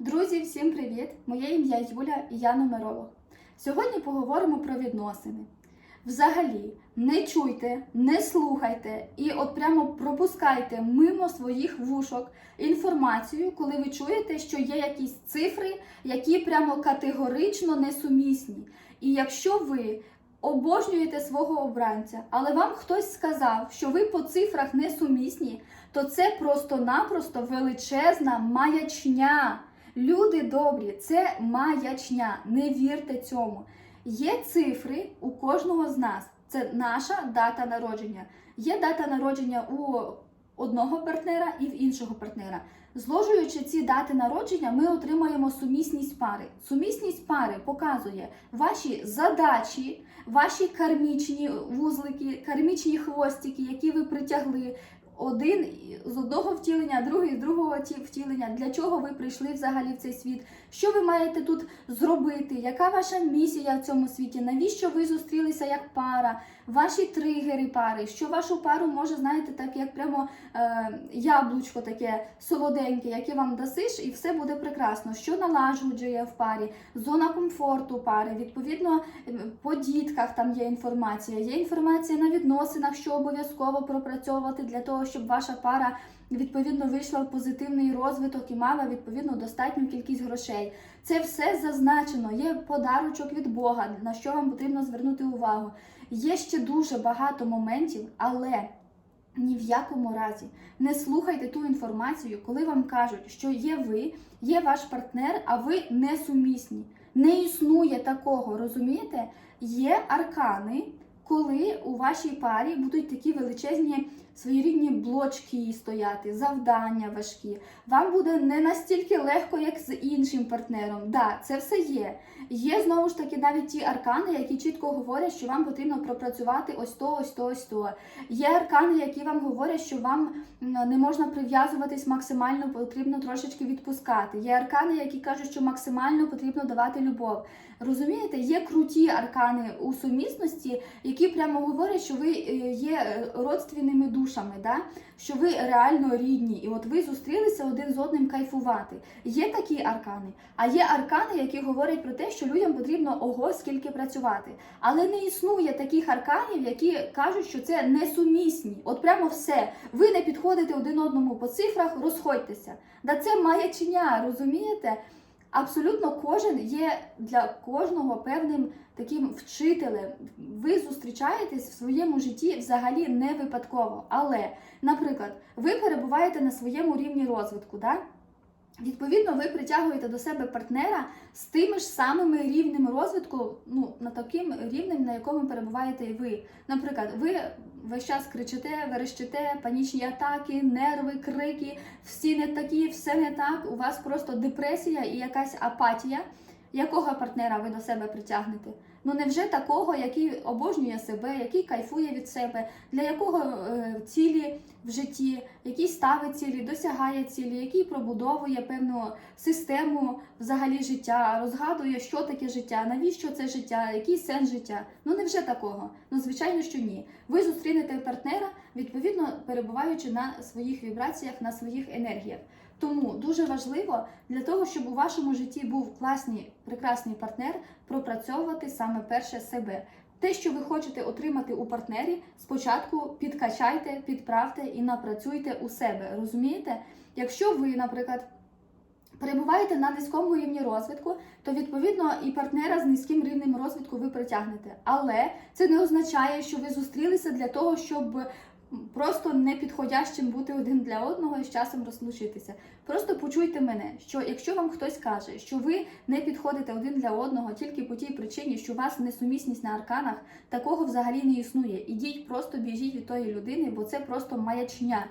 Друзі, всім привіт! Моє ім'я Юля і я нумеролог. Сьогодні поговоримо про відносини. Взагалі, не чуйте, не слухайте і от прямо пропускайте мимо своїх вушок інформацію, коли ви чуєте, що є якісь цифри, які прямо категорично несумісні. І якщо ви обожнюєте свого обранця, але вам хтось сказав, що ви по цифрах несумісні, то це просто-напросто величезна маячня. Люди добрі, це маячня. Не вірте цьому. Є цифри у кожного з нас. Це наша дата народження. Є дата народження у одного партнера і в іншого партнера. Зложуючи ці дати народження, ми отримаємо сумісність пари. Сумісність пари показує ваші задачі, ваші кармічні вузлики, кармічні хвостики, які ви притягли. Один з одного втілення, другий з другого втілення. Для чого ви прийшли взагалі в цей світ? Що ви маєте тут зробити? Яка ваша місія в цьому світі? Навіщо ви зустрілися як пара? Ваші тригери пари, що вашу пару може, знаєте, так як прямо е, яблучко таке солоденьке, яке вам дасиш, і все буде прекрасно. Що налагоджує в парі, зона комфорту пари. Відповідно, по дітках там є інформація. Є інформація на відносинах, що обов'язково пропрацьовувати для того, щоб ваша пара. Відповідно вийшла в позитивний розвиток і мала відповідно достатню кількість грошей. Це все зазначено. Є подарочок від Бога, на що вам потрібно звернути увагу. Є ще дуже багато моментів, але ні в якому разі не слухайте ту інформацію, коли вам кажуть, що є ви, є ваш партнер, а ви несумісні. Не існує такого, розумієте? Є аркани, коли у вашій парі будуть такі величезні своєрідні блочки стояти, завдання важкі. Вам буде не настільки легко, як з іншим партнером. Да, це все є. Є знову ж таки навіть ті аркани, які чітко говорять, що вам потрібно пропрацювати ось то, ось то, ось то. Є аркани, які вам говорять, що вам не можна прив'язуватись максимально, потрібно трошечки відпускати. Є аркани, які кажуть, що максимально потрібно давати любов. Розумієте, є круті аркани у сумісності, які прямо говорять, що ви е, є е, родственними душами, да? що ви реально рідні, і от ви зустрілися один з одним кайфувати. Є такі аркани, а є аркани, які говорять про те, що людям потрібно ого скільки працювати. Але не існує таких арканів, які кажуть, що це несумісні. От прямо все. Ви не підходите один одному по цифрах, розходьтеся. Да це маячня, розумієте? Абсолютно кожен є для кожного певним таким вчителем. Ви зустрічаєтесь в своєму житті взагалі не випадково. Але, наприклад, ви перебуваєте на своєму рівні розвитку. Да? Відповідно, ви притягуєте до себе партнера з тими ж самими рівнями розвитку, ну на таким рівнем, на якому перебуваєте і ви. Наприклад, ви весь час кричите, верещите, панічні атаки, нерви, крики, всі не такі, все не так. У вас просто депресія і якась апатія. Якого партнера ви до себе притягнете? Ну невже такого, який обожнює себе, який кайфує від себе, для якого е, цілі в житті, який ставить цілі, досягає цілі, який пробудовує певну систему взагалі життя, розгадує, що таке життя, навіщо це життя, який сенс життя. Ну невже такого? Ну звичайно, що ні. Ви зустрінете партнера, відповідно перебуваючи на своїх вібраціях, на своїх енергіях. Тому дуже важливо для того, щоб у вашому житті був класний, прекрасний партнер, пропрацьовувати саме перше себе. Те, що ви хочете отримати у партнері, спочатку підкачайте, підправте і напрацюйте у себе. Розумієте? Якщо ви, наприклад, перебуваєте на низькому рівні розвитку, то відповідно і партнера з низьким рівнем розвитку ви притягнете. Але це не означає, що ви зустрілися для того, щоб просто непідходящим бути один для одного і з часом розлучитися. Просто почуйте мене, що якщо вам хтось каже, що ви не підходите один для одного тільки по тій причині, що у вас несумісність на арканах, такого взагалі не існує. Ідіть, просто біжіть від тої людини, бо це просто маячня.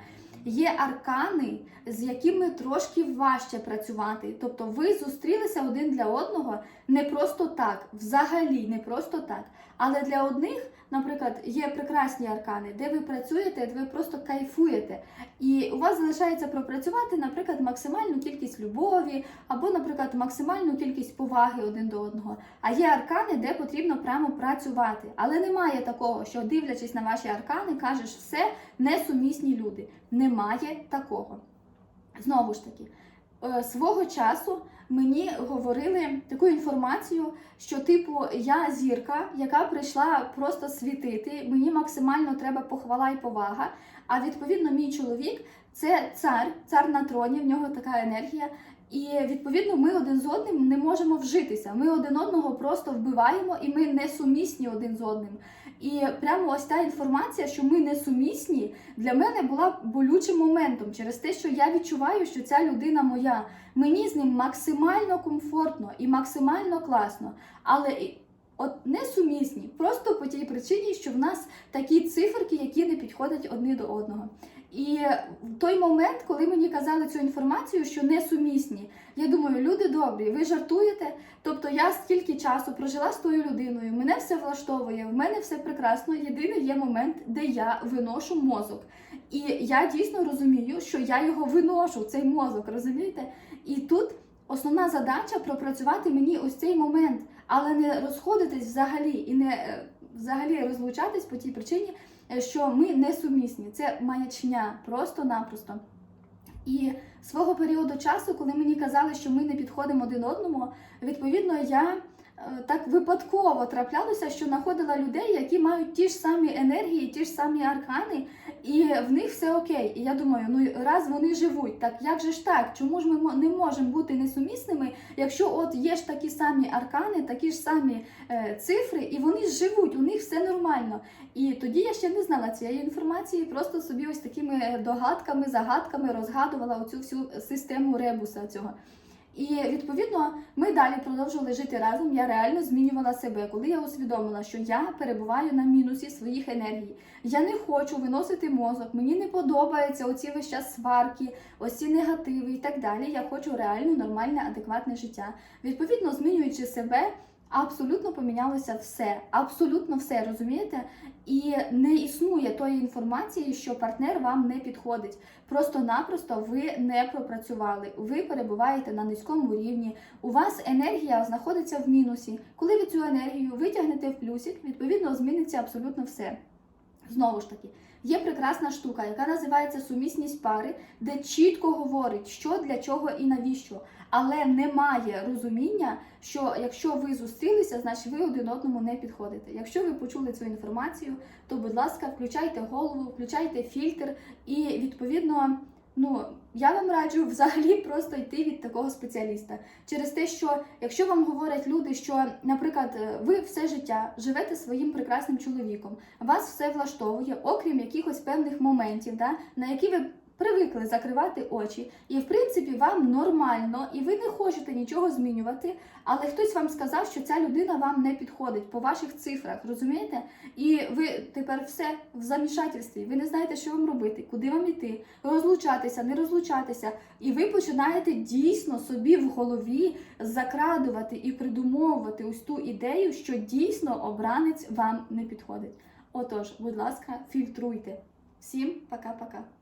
Є аркани, з якими трошки важче працювати. Тобто ви зустрілися один для одного не просто так, взагалі не просто так. Але для одних, наприклад, є прекрасні аркани, де ви працюєте, де ви просто кайфуєте. І у вас залишається пропрацювати, наприклад, максимальну кількість любові, або, наприклад, максимальну кількість поваги один до одного. А є аркани, де потрібно прямо працювати. Але немає такого, що дивлячись на ваші аркани, кажеш, все несумісні люди. Немає такого. Знову ж таки, е, свого часу мені говорили таку інформацію, що типу я зірка, яка прийшла просто світити. Мені максимально треба похвала і повага. А відповідно, мій чоловік це цар, цар на троні, в нього така енергія. І відповідно ми один з одним не можемо вжитися. Ми один одного просто вбиваємо, і ми не сумісні один з одним. І прямо ось та інформація, що ми не сумісні, для мене була болючим моментом через те, що я відчуваю, що ця людина моя. Мені з ним максимально комфортно і максимально класно, але от не сумісні, просто по тій причині, що в нас такі циферки, які не підходять одні до одного. І в той момент, коли мені казали цю інформацію, що не сумісні, я думаю, люди добрі, ви жартуєте. Тобто я стільки часу прожила з тою людиною, мене все влаштовує, в мене все прекрасно. Єдиний є момент, де я виношу мозок. І я дійсно розумію, що я його виношу, цей мозок, розумієте? І тут основна задача пропрацювати мені ось цей момент, але не розходитись взагалі і не е, взагалі розлучатись по тій причині, е, що ми не сумісні. Це маячня просто-напросто. І свого періоду часу, коли мені казали, що ми не підходимо один одному, відповідно, я е, так випадково траплялося, що знаходила людей, які мають ті ж самі енергії, ті ж самі аркани, і в них все окей. І я думаю, ну раз вони живуть, так як же ж так? Чому ж ми не можемо бути несумісними, якщо от є ж такі самі аркани, такі ж самі е, цифри, і вони живуть, у них все нормально. І тоді я ще не знала цієї інформації, просто собі ось такими догадками, загадками розгадувала оцю всю систему ребуса цього. І відповідно ми далі продовжували жити разом. Я реально змінювала себе, коли я усвідомила, що я перебуваю на мінусі своїх енергій. Я не хочу виносити мозок, мені не подобаються оці весь час сварки, ось ці негативи і так далі. Я хочу реально нормальне, адекватне життя. Відповідно, змінюючи себе, абсолютно помінялося все. Абсолютно все, розумієте? І не існує тої інформації, що партнер вам не підходить. Просто-напросто ви не пропрацювали. Ви перебуваєте на низькому рівні. У вас енергія знаходиться в мінусі. Коли ви цю енергію витягнете в плюсик, відповідно зміниться абсолютно все. Знову ж таки, є прекрасна штука, яка називається сумісність пари, де чітко говорить, що для чого і навіщо. Але немає розуміння, що якщо ви зустрілися, значить ви один одному не підходите. Якщо ви почули цю інформацію, то будь ласка, включайте голову, включайте фільтр і відповідно. Ну, я вам раджу взагалі просто йти від такого спеціаліста. Через те, що якщо вам говорять люди, що, наприклад, е, ви все життя живете своїм прекрасним чоловіком, вас все влаштовує, окрім якихось певних моментів, да, на які ви привикли закривати очі, і в принципі вам нормально, і ви не хочете нічого змінювати, але хтось вам сказав, що ця людина вам не підходить по ваших цифрах, розумієте? І ви тепер все в замішательстві. Ви не знаєте, що вам робити, куди вам йти, розлучатися, не розлучатися. І ви починаєте дійсно собі в голові закрадувати і придумовувати ось ту ідею, що дійсно обранець вам не підходить. Отож, будь ласка, фільтруйте. Всім пока-пока.